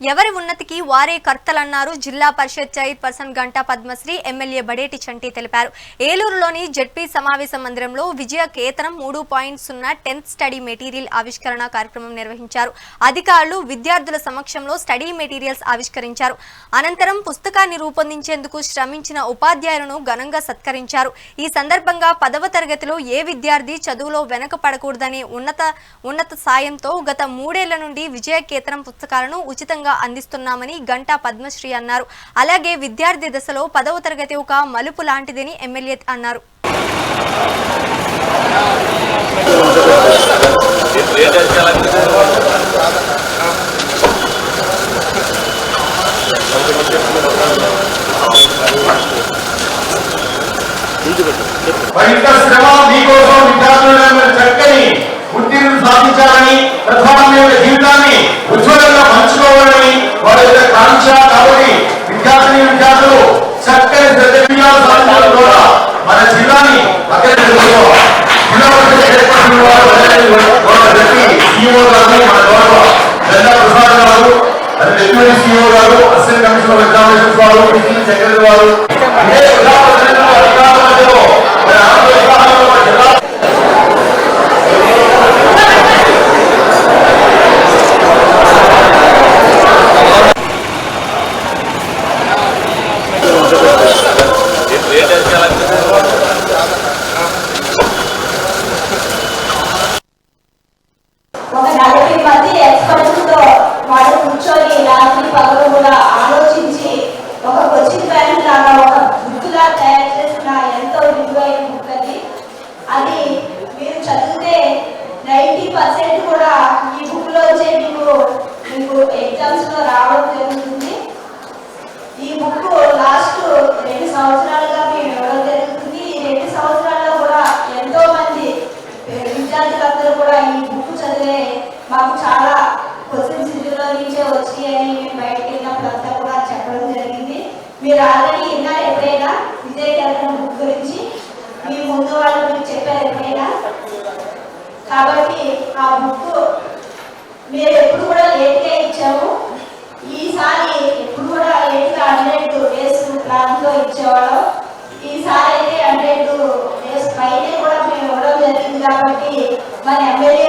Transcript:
ఎవరి ఉన్నతికి వారే కర్తలన్నారు. జిల్లా పరిషత్ చైర్పర్సన్ గంటా పద్మశ్రీ ఎమ్మెల్యే బడేటి చంటి తెలిపారు. ఏలూరులోని జడ్పీ సమావేశ మందిరంలో విజయ కేతనం మూడు పాయింట్ సున్నా టెన్త్ స్టడీ మెటీరియల్ ఆవిష్కరణ కార్యక్రమం నిర్వహించారు. అధికారులు విద్యార్థుల సమక్షంలో స్టడీ మెటీరియల్స్ ఆవిష్కరించారు. అనంతరం పుస్తకాన్ని రూపొందించేందుకు శ్రమించిన ఉపాధ్యాయులను ఘనంగా సత్కరించారు. ఈ సందర్భంగా పదవ తరగతిలో ఏ విద్యార్థి చదువులో వెనక పడకూడదని ఉన్నత ఉన్నత సాయంతో గత మూడేళ్ళ నుండి విజయ కేతనం పుస్తకాలను ఉచితంగా అందిస్తున్నామని గంటా పద్మశ్రీ అన్నారు. అలాగే విద్యార్థి దశలో పదవ తరగతి ఒక మలుపు లాంటిదని ఎమ్మెల్యే అన్నారు. బయట శ్రమ చక్కని సర్టిఫికేట్ సాధించడం ద్వారా మన జిల్లాని అగ్రగతిలో గారు మన గౌరవ ప్రసాద్ గారు డిప్యూటీ గారు అసిస్టెంట్ కమిషనర్ ఎగ్జామినేషన్స్ వారు సెక్రటరీ వారు ఇదే జిల్లా పరిషత్ అధికారుల మధ్యలో మరి ఆంధ్ర విభాగంలో మన జిల్లా ఒక నలభై మంది ఎక్స్పర్ట్స్తో వాళ్ళు కూర్చొని రాత్రి పగలు కూడా ఆలోచించి ఒక క్వశ్చన్ బ్యాంక్ లాగా ఒక బుక్ తయారు చేసిన ఎంతో విలువైన బుక్ అది. అది మీరు చదివితే నైంటీ పర్సెంట్ కూడా ఈ బుక్లో లోంచే మీకు మీకు ఎగ్జామ్స్ రావడం జరుగుతుంది. ఈ బుక్ లాస్ట్ రెండు సంవత్సరాలుగా మేము ఇవ్వడం జరుగుతుంది. ఈ రెండు సంవత్సరాల్లో కూడా ఎంతో మంది విద్యార్థులందరూ కూడా ఈ బుక్ చదివే మాకు చాలా క్వశ్చన్స్ ఇందులో వచ్చి వచ్చాయని మేము బయటకు వెళ్ళినప్పుడు అంతా కూడా చెప్పడం జరిగింది. మీరు ఆల్రెడీ విన్నారు ఎప్పుడైనా విజయ్ కేంద్రం బుక్ గురించి. మీ ముందు వాళ్ళు మీరు చెప్పారు ఎప్పుడైనా? కాబట్టి ఆ బుక్ మీరు ఎప్పుడు కూడా లేట్గా ఇచ్చాము. ఈసారి ఎప్పుడు కూడా లేట్గా హండ్రెడ్ డేస్ ప్లాన్తో ఇచ్చేవాళ్ళం. ఈసారి అయితే హండ్రెడ్ డేస్ పైనే కూడా మేము ఇవ్వడం జరిగింది కాబట్టి మన ఎమ్మెల్యే